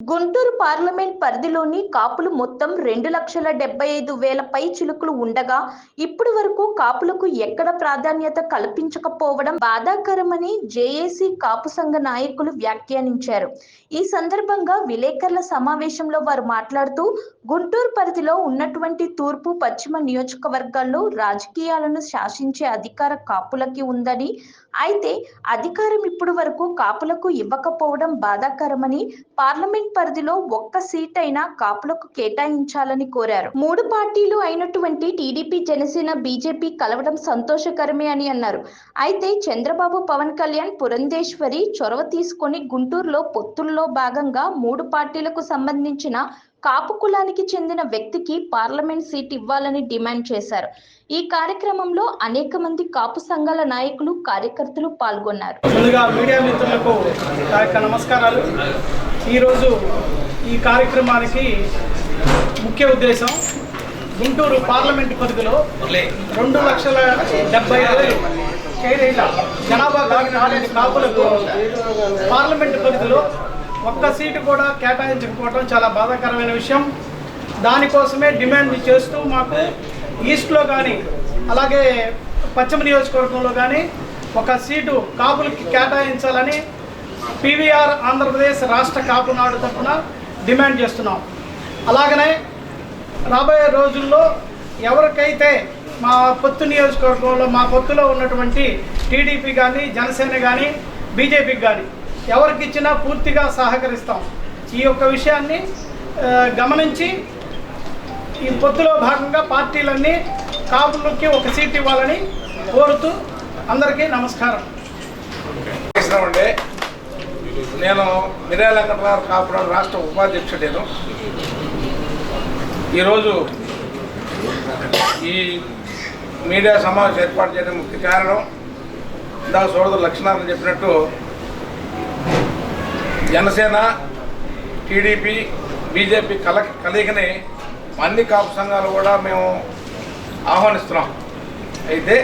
Guntur parliament పరిధిలోని కాపులు మొత్తం రెండు లక్షల డెబ్బై ఐదు వేల పై చిలుకులు ఉండగా ఇప్పటి వరకు కాపులకు ఎక్కడ ప్రాధాన్యత కల్పించకపోవడం బాధాకరమని జేఏసీ కాపు సంఘ నాయకులు వ్యాఖ్యానించారు. ఈ సందర్భంగా విలేకరుల సమావేశంలో వారు మాట్లాడుతూ గుంటూరు పరిధిలో ఉన్నటువంటి తూర్పు పశ్చిమ నియోజకవర్గాల్లో రాజకీయాలను శాసించే అధికార కాపులకి ఉందని అయితే అధికారం ఇప్పుడు వరకు కాపులకు ఇవ్వకపోవడం బాధాకరమని పార్లమెంట్ పరిధిలో ఒక్క సీట్ అయినా కాపులకు కేటాయించాలని కోరారు. మూడు పార్టీలు అయినటువంటి టీడీపీ జనసేన బీజేపీ కలవడం సంతోషకరమే అని అన్నారు. అయితే చంద్రబాబు పవన్ కళ్యాణ్ పురంధేశ్వరి చొరవ తీసుకొని గుంటూరులో పొత్తుల్లో భాగంగా మూడు పార్టీలకు సంబంధించిన కాపు కులానికి చెందిన వ్యక్తికి పార్లమెంట్ సీట్ ఇవ్వాలని డిమాండ్ చేశారు. ఈ కార్యక్రమంలో అనేక మంది కాపు సంఘాల నాయకులు కార్యకర్తలు పాల్గొన్నారు. ముందుగా మీడియా మిత్రులకు నమస్కారాలు. ఈరోజు ఈ కార్యక్రమానికి ముఖ్య ఉద్దేశం గుంటూరు పార్లమెంట్ పరిధిలో రెండు లక్షల డెబ్బై వేలు చేరేల జనాభా కలిగిన కాపులకు పార్లమెంట్ పరిధిలో ఒక్క సీటు కూడా కేటాయించకపోవడం చాలా బాధాకరమైన విషయం. దానికోసమే డిమాండ్ చేస్తూ మాకు ఈస్ట్లో కానీ అలాగే పశ్చిమ నియోజకవర్గంలో కానీ ఒక సీటు కాపులకి కేటాయించాలని పీవీఆర్ ఆంధ్రప్రదేశ్ రాష్ట్ర కాపు నాడు తరఫున డిమాండ్ చేస్తున్నాం. అలాగనే రాబోయే రోజుల్లో ఎవరికైతే మా పొత్తు నియోజకవర్గంలో మా పొత్తులో ఉన్నటువంటి టీడీపీ కానీ జనసేన కానీ బీజేపీకి కానీ ఎవరికి ఇచ్చినా పూర్తిగా సహకరిస్తాం. ఈ యొక్క విషయాన్ని గమనించి ఈ పొత్తులో భాగంగా పార్టీలన్నీ కాపులకి ఒక సీట్ ఇవ్వాలని కోరుతూ అందరికీ నమస్కారం. నేను మిర్యాల వెంకటరావు కాపురం రాష్ట్ర ఉపాధ్యక్షుడేను ఈరోజు ఈ మీడియా సమావేశం ఏర్పాటు చేయడం ముఖ్య కారణం. ఇందా సోదరు లక్ష్మణారాయణ చెప్పినట్టు జనసేన టీడీపీ బీజేపీ కల కలయికని అన్ని కాపు సంఘాలు కూడా మేము ఆహ్వానిస్తున్నాం. అయితే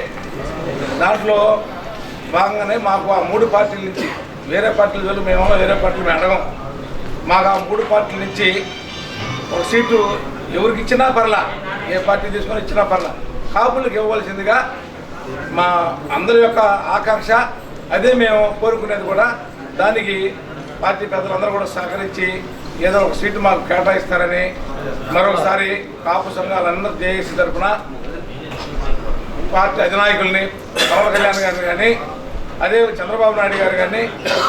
దాంట్లో భాగంగానే మాకు ఆ మూడు పార్టీల నుంచి వేరే పార్టీలు వెళ్ళి మేము వేరే పార్టీలు మేము అడగం. మాకు ఆ మూడు పార్టీల నుంచి ఒక సీటు ఎవరికి ఇచ్చినా పర్లా ఏ పార్టీ తీసుకొని ఇచ్చినా పర్లా. కాపులకు ఇవ్వవలసిందిగా మా అందరి యొక్క ఆకాంక్ష అదే మేము కోరుకునేది కూడా దానికి పార్టీ పెద్దలందరూ కూడా సహకరించి ఏదో ఒక సీటు మాకు కేటాయిస్తారని మరొకసారి కాపు సంఘాలందరూ జేఏసీ తరఫున పార్టీ అధినాయకుల్ని పవన్ కళ్యాణ్ గారిని కానీ అదే చంద్రబాబు నాయుడు గారు కానీ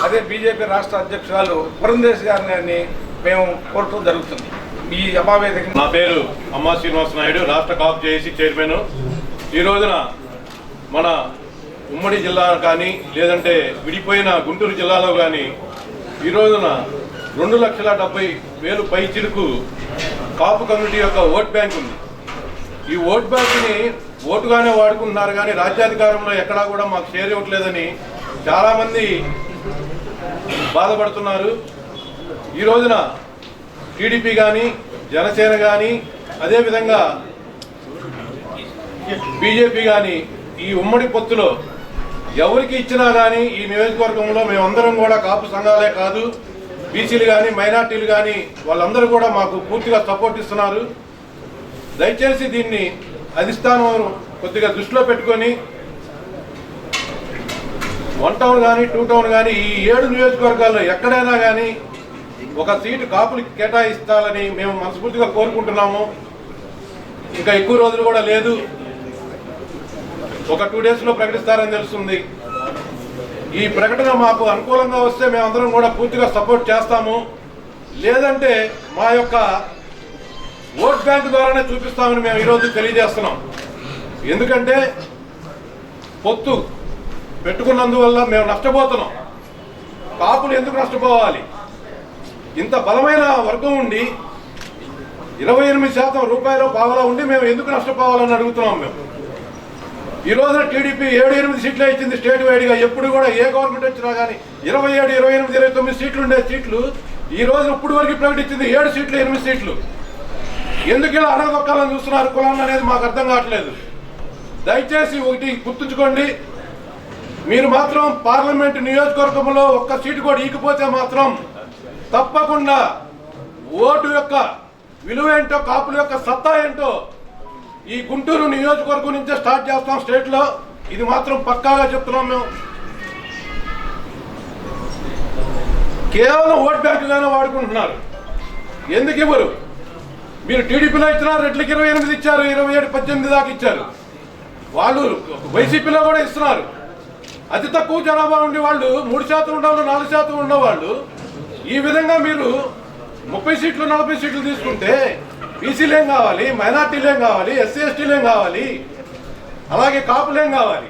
అదే బీజేపీ రాష్ట్ర అధ్యక్షురాలు పురంధేశ్ గారిని కానీ మేము కోరటం జరుగుతుంది. ఈ అభావేదిక నా పేరు అమ్మా శ్రీనివాస నాయుడు రాష్ట్ర కాప్ జేఏసీ చైర్మన్. ఈ రోజున మన ఉమ్మడి జిల్లా కానీ లేదంటే విడిపోయిన గుంటూరు జిల్లాలో కానీ ఈ రోజున రెండు లక్షల డెబ్బై వేలు పై చిలుకు కాపు కమ్యూనిటీ యొక్క ఓట్ బ్యాంక్ ఉంది. ఈ ఓట్ బ్యాంక్ని ఓటుగానే వాడుకుంటున్నారు కానీ రాజ్యాధికారంలో ఎక్కడా కూడా మాకు షేర్ ఇవ్వట్లేదని చాలామంది బాధపడుతున్నారు. ఈ రోజున టీడీపీ కానీ జనసేన కానీ అదేవిధంగా బీజేపీ కానీ ఈ ఉమ్మడి పొత్తులో ఎవరికి ఇచ్చినా కానీ ఈ నియోజకవర్గంలో మేమందరం కూడా కాపు సంఘాలే కాదు. బీసీలు కానీ మైనార్టీలు కానీ వాళ్ళందరూ కూడా మాకు పూర్తిగా సపోర్ట్ ఇస్తున్నారు. దయచేసి దీన్ని అధిష్టానం కొద్దిగా దృష్టిలో పెట్టుకొని వన్ టౌన్ కానీ టూ టౌన్ కానీ ఈ ఏడు నియోజకవర్గాల్లో ఎక్కడైనా కానీ ఒక సీటు కాపులకి కేటాయిస్తాలని మేము మనస్ఫూర్తిగా కోరుకుంటున్నాము. ఇంకా ఎక్కువ రోజులు కూడా లేదు. ఒక టూ డేస్లో ప్రకటిస్తారని తెలుస్తుంది. ఈ ప్రకటన మాకు అనుకూలంగా వస్తే మేమందరం కూడా పూర్తిగా సపోర్ట్ చేస్తాము. లేదంటే మా యొక్క ఓట్ బ్యాంక్ ద్వారానే చూపిస్తామని మేము ఈరోజు తెలియజేస్తున్నాం. ఎందుకంటే పొత్తు పెట్టుకున్నందువల్ల మేము నష్టపోతున్నాం. కాపులు ఎందుకు నష్టపోవాలి? ఇంత బలమైన వర్గం ఉండి ఇరవై ఎనిమిది శాతం రూపాయలు పావలా ఉండి మేము ఎందుకు నష్టపోవాలని అడుగుతున్నాం మేము. ఈ రోజున టీడీపీ ఏడు ఎనిమిది సీట్లే ఇచ్చింది స్టేట్ వైడ్గా. ఎప్పుడు కూడా ఏ గవర్నమెంట్ వచ్చినా కానీ ఇరవై ఏడు ఇరవై ఎనిమిది ఇరవై తొమ్మిది సీట్లు ఉండే సీట్లు ఈ రోజు ఇప్పుడు వరకు ప్రకటించింది ఏడు సీట్లు ఎనిమిది సీట్లు. ఎందుకు ఇలా అనగొక్కాలని చూస్తున్నారు కులాన్ని అనేది మాకు అర్థం కావట్లేదు? దయచేసి ఒకటి గుర్తుంచుకోండి. మీరు మాత్రం పార్లమెంట్ నియోజకవర్గంలో ఒక్క సీటు కూడా ఈకపోతే మాత్రం తప్పకుండా ఓటు యొక్క విలువ ఏంటో కాపుల యొక్క సత్తా ఏంటో ఈ గుంటూరు నియోజకవర్గం నుంచే స్టార్ట్ చేస్తాం స్టేట్లో ఇది మాత్రం పక్కాగా చెప్తున్నాం మేము. కేవలం ఓట్ బ్యాంకుగానే వాడుకుంటున్నారు. ఎందుకు ఇవ్వరు? మీరు టీడీపీలో ఇచ్చినారు రెట్లకి ఇరవై ఎనిమిది ఇచ్చారు ఇరవై ఏడు పద్దెనిమిది దాకా ఇచ్చారు. వాళ్ళు వైసీపీలో కూడా ఇస్తున్నారు. అతి తక్కువ జనాభా ఉండే వాళ్ళు మూడు శాతం ఉండవాళ్ళు నాలుగు శాతం ఉన్నవాళ్ళు ఈ విధంగా మీరు ముప్పై సీట్లు నలభై సీట్లు తీసుకుంటే బీసీలు ఏం కావాలి మైనార్టీలు ఏం కావాలి ఎస్సీ ఎస్టీలు ఏం కావాలి అలాగే కాపులు ఏం కావాలి?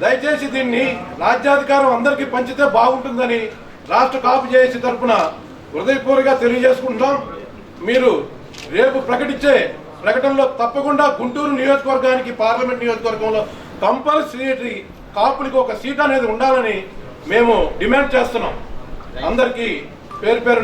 దయచేసి దీన్ని రాజ్యాధికారం అందరికీ పంచితే బాగుంటుందని రాష్ట్ర కాపు చేసి తరఫున హృదయపూర్వక తెలియజేసుకుంటాం మీరు రేపు ప్రకటించే ప్రకటనలో తప్పకుండా గుంటూరు నియోజకవర్గానికి పార్లమెంట్ నియోజకవర్గంలో కంపల్సరీ కాపులకి ఒక సీట్ అనేది ఉండాలని మేము డిమాండ్ చేస్తున్నాం. అందరికీ పేరు పేరు